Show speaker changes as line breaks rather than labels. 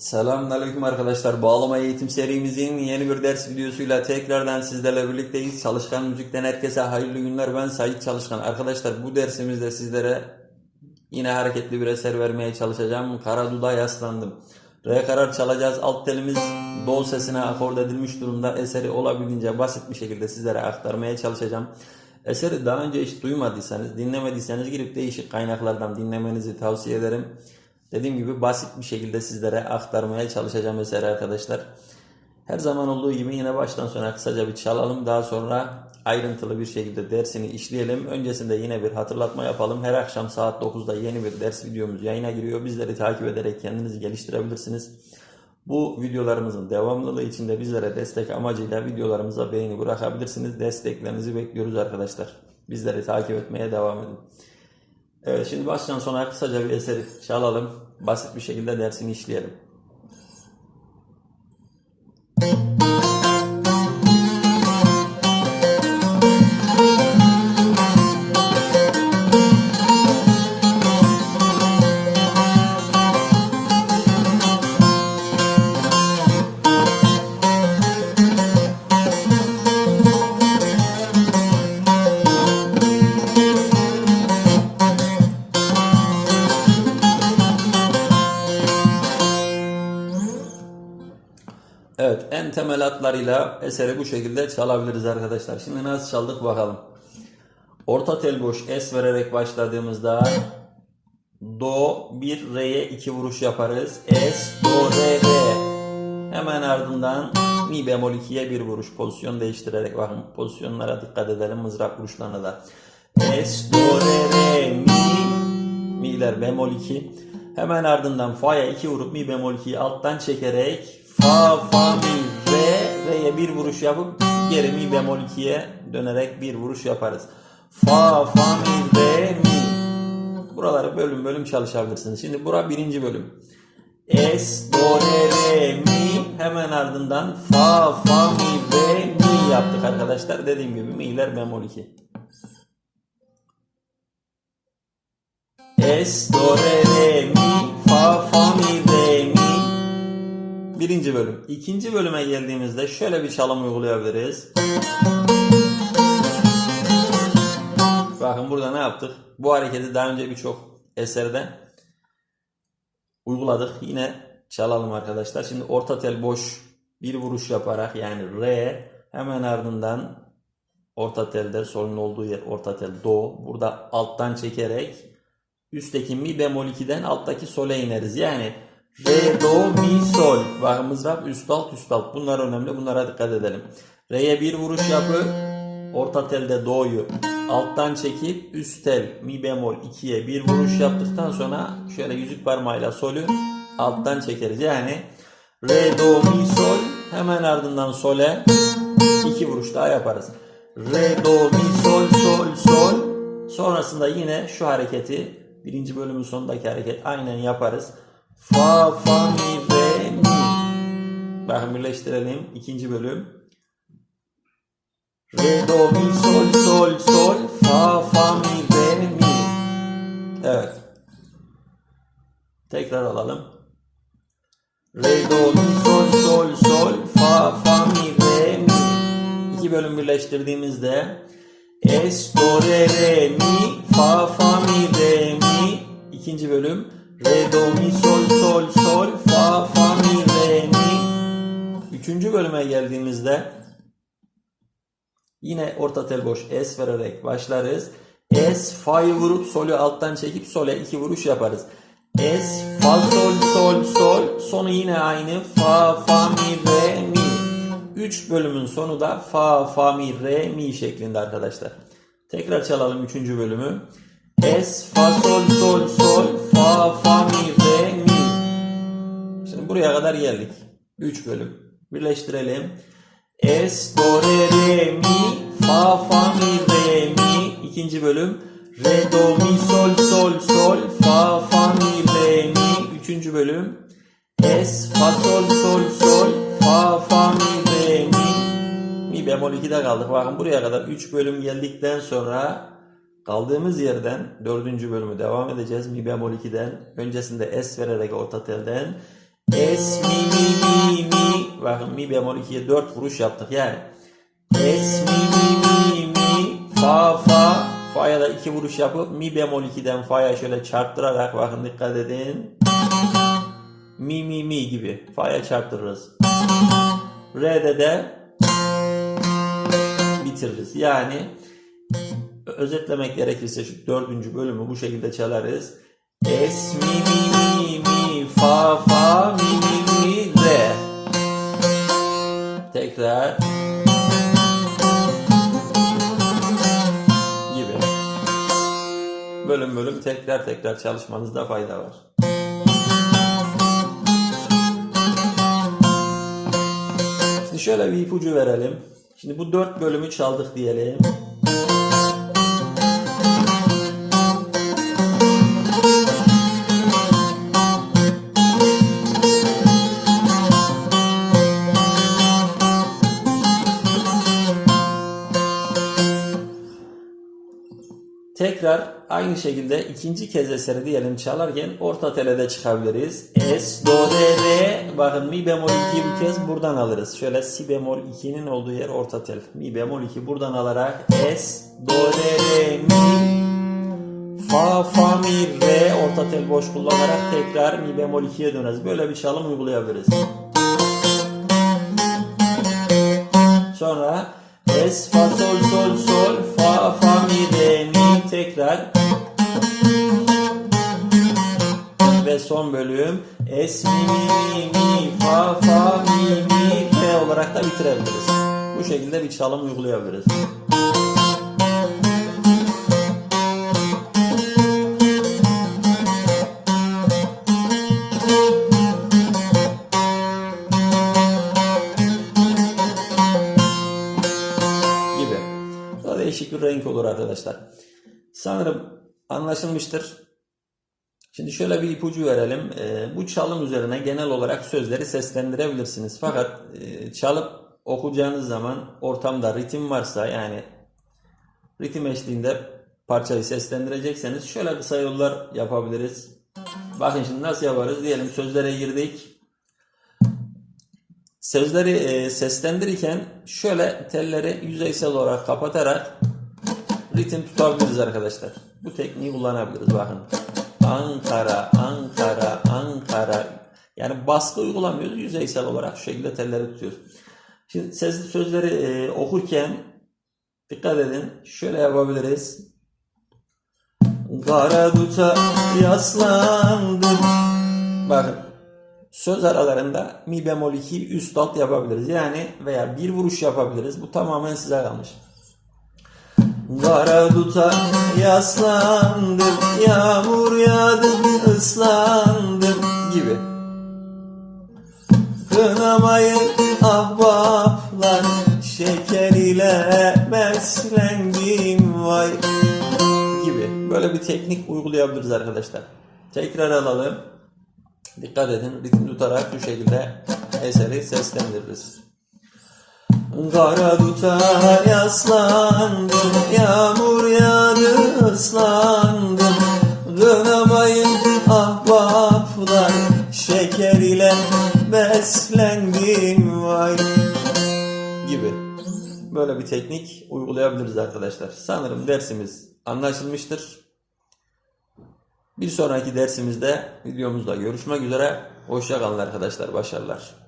Selamünaleyküm arkadaşlar. Bağlama eğitim serimizin yeni bir ders videosuyla tekrardan sizlerle birlikteyiz. Çalışkan Müzik'ten herkese hayırlı günler. Ben Sait Çalışkan. Arkadaşlar bu dersimizde sizlere yine hareketli bir eser vermeye çalışacağım. Kara Duda yaslandım. Re karar çalacağız. Alt telimiz do sesine akord edilmiş durumda. Eseri olabildiğince basit bir şekilde sizlere aktarmaya çalışacağım. Eseri daha önce hiç duymadıysanız, dinlemediyseniz girip değişik kaynaklardan dinlemenizi tavsiye ederim. Dediğim gibi basit bir şekilde sizlere aktarmaya çalışacağım eseri arkadaşlar. Her zaman olduğu gibi yine baştan sona kısaca bir çalalım. Daha sonra ayrıntılı bir şekilde dersini işleyelim. Öncesinde yine bir hatırlatma yapalım. Her akşam saat 9'da yeni bir ders videomuz yayına giriyor. Bizleri takip ederek kendinizi geliştirebilirsiniz. Bu videolarımızın devamlılığı için de bizlere destek amacıyla videolarımıza beğeni bırakabilirsiniz. Desteklerinizi bekliyoruz arkadaşlar. Bizleri takip etmeye devam edin. Evet şimdi baştan sona kısaca bir eseri çalalım. Basit bir şekilde dersini işleyelim. Temel hatlarıyla eseri bu şekilde çalabiliriz arkadaşlar. Şimdi nasıl çaldık bakalım. Orta tel boş es vererek başladığımızda do bir re'ye iki vuruş yaparız. Es do re re. Hemen ardından mi bemol 2'ye bir vuruş pozisyon değiştirerek bakın pozisyonlara dikkat edelim mızrak vuruşlarına da. Es do re re mi mi'ler bemol 2. Hemen ardından fa'ya 2 vurup mi bemol 2'yi alttan çekerek fa fa mi re'ye bir vuruş yapıp geri mi bemol 2'ye dönerek bir vuruş yaparız. Fa fa mi re mi. Buraları bölüm bölüm çalışabilirsiniz. Şimdi bura birinci bölüm. Es, do, re, re, mi. Hemen ardından fa, fa, mi, re, mi yaptık arkadaşlar. Dediğim gibi mi'ler bemol 2. Es, do, re, re, mi, fa, fa, mi. Birinci bölüm. İkinci bölüme geldiğimizde şöyle bir çalım uygulayabiliriz. Bakın burada ne yaptık? Bu hareketi daha önce birçok eserde uyguladık. Yine çalalım arkadaşlar. Şimdi orta tel boş bir vuruş yaparak yani re hemen ardından orta telde solun olduğu yer orta tel do. Burada alttan çekerek üstteki mi bemol 2'den alttaki sole ineriz. Yani re do mi sol. Bakın mızrap üst alt üst alt. Bunlar önemli. Bunlara dikkat edelim. Re'ye bir vuruş yapıp orta telde do'yu alttan çekip üst tel mi bemol 2'ye bir vuruş yaptıktan sonra şöyle yüzük parmağıyla solü alttan çekeriz. Yani re do mi sol hemen ardından sole iki vuruş daha yaparız. Re do mi sol sol sol sonrasında yine şu hareketi birinci bölümün sonundaki hareket aynen yaparız. Fa fa mi re mi. Bakın birleştirelim ikinci bölüm. Re, do, mi, sol, sol, sol, fa, fa, mi, re, mi. Evet. Tekrar alalım. Re, do, mi, sol, sol, sol, fa, fa, mi, re, mi. İki bölüm birleştirdiğimizde es, do, re, re, mi, fa, fa, mi, re, mi. İkinci bölüm re, do, mi, sol, sol, sol, fa, fa, mi, re, mi. Üçüncü bölüme geldiğimizde Yine orta tel boş es vererek başlarız. Es fa'yı vurup solü alttan çekip sole iki vuruş yaparız. Es fa sol sol sol sonu yine aynı fa fa mi re mi. 3 bölümün sonu da fa fa mi re mi şeklinde arkadaşlar. Tekrar çalalım 3. bölümü. Es fa sol sol sol fa fa mi re mi. Şimdi buraya kadar geldik. 3 bölüm. Birleştirelim. Es, do, re, re, mi, fa, fa, mi, re, mi. İkinci bölüm. Re, do, mi, sol, sol, sol, fa, fa, mi, re, mi. Üçüncü bölüm. Es, fa, sol, sol, sol, fa, fa, mi, re, mi. Mi bemol 2'de kaldık. Bakın buraya kadar 3 bölüm geldikten sonra kaldığımız yerden 4. bölümü devam edeceğiz. Mi bemol 2'den öncesinde es vererek orta telden Es mi mi mi mi. Bakın mi bemol 2'ye 4 vuruş yaptık yani. Es mi mi mi mi. Fa fa. Fa'ya da 2 vuruş yapıp mi bemol 2'den fa'ya şöyle çarptırarak bakın dikkat edin. Mi mi mi gibi. Fa'ya çarptırırız. Re'de de bitiririz. Yani özetlemek gerekirse şu dördüncü bölümü bu şekilde çalarız. Es mi mi mi mi fa fa mi mi mi re. Tekrar. Gibi. Bölüm bölüm tekrar tekrar çalışmanızda fayda var. Şimdi şöyle bir ipucu verelim. Şimdi bu dört bölümü çaldık diyelim. Aynı şekilde ikinci kez eseri diyelim çalarken orta telede çıkabiliriz. Es, do, re, re. Bakın mi bemol 2'yi bu kez buradan alırız. Şöyle si bemol 2'nin olduğu yer orta tel. Mi bemol 2 buradan alarak es, do, re, re, mi. Fa, fa, mi, re orta tel boş kullanarak tekrar mi bemol 2'ye döneriz. Böyle bir çalım uygulayabiliriz. Sonra es, fa, sol, sol, sol, fa, fa, mi, re, mi tekrar son bölüm es, mi, mi, mi, fa, fa, mi, mi, re olarak da bitirebiliriz. Bu şekilde bir çalım uygulayabiliriz. gibi. Bu da değişik bir renk olur arkadaşlar. Sanırım anlaşılmıştır. Şimdi şöyle bir ipucu verelim. Ee, bu çalım üzerine genel olarak sözleri seslendirebilirsiniz. Fakat e, çalıp okuyacağınız zaman ortamda ritim varsa yani ritim eşliğinde parçayı seslendirecekseniz şöyle kısa yollar yapabiliriz. Bakın şimdi nasıl yaparız? Diyelim sözlere girdik. Sözleri e, seslendirirken şöyle telleri yüzeysel olarak kapatarak ritim tutabiliriz arkadaşlar. Bu tekniği kullanabiliriz bakın. Ankara, Ankara, Ankara. Yani baskı uygulamıyoruz. Yüzeysel olarak şu şekilde telleri tutuyoruz. Şimdi sesli sözleri e, okurken dikkat edin. Şöyle yapabiliriz. Kara duta yaslandım. Bakın söz aralarında mi bemol 2 üst alt yapabiliriz. Yani veya bir vuruş yapabiliriz. Bu tamamen size kalmış. Kara duta yaslandım, yağmur yağdı, ıslandım gibi. Kınamayın ahbaplar, şeker ile beslendim vay gibi. Böyle bir teknik uygulayabiliriz arkadaşlar. Tekrar alalım. Dikkat edin ritim tutarak bu şekilde eseri seslendiririz. Kara duta yaslandım, yağmur yağdı ıslandım. Kınamayın ahbaplar, şeker ile beslendim vay gibi. Böyle bir teknik uygulayabiliriz arkadaşlar. Sanırım dersimiz anlaşılmıştır. Bir sonraki dersimizde videomuzda görüşmek üzere. Hoşça kalın arkadaşlar. Başarılar.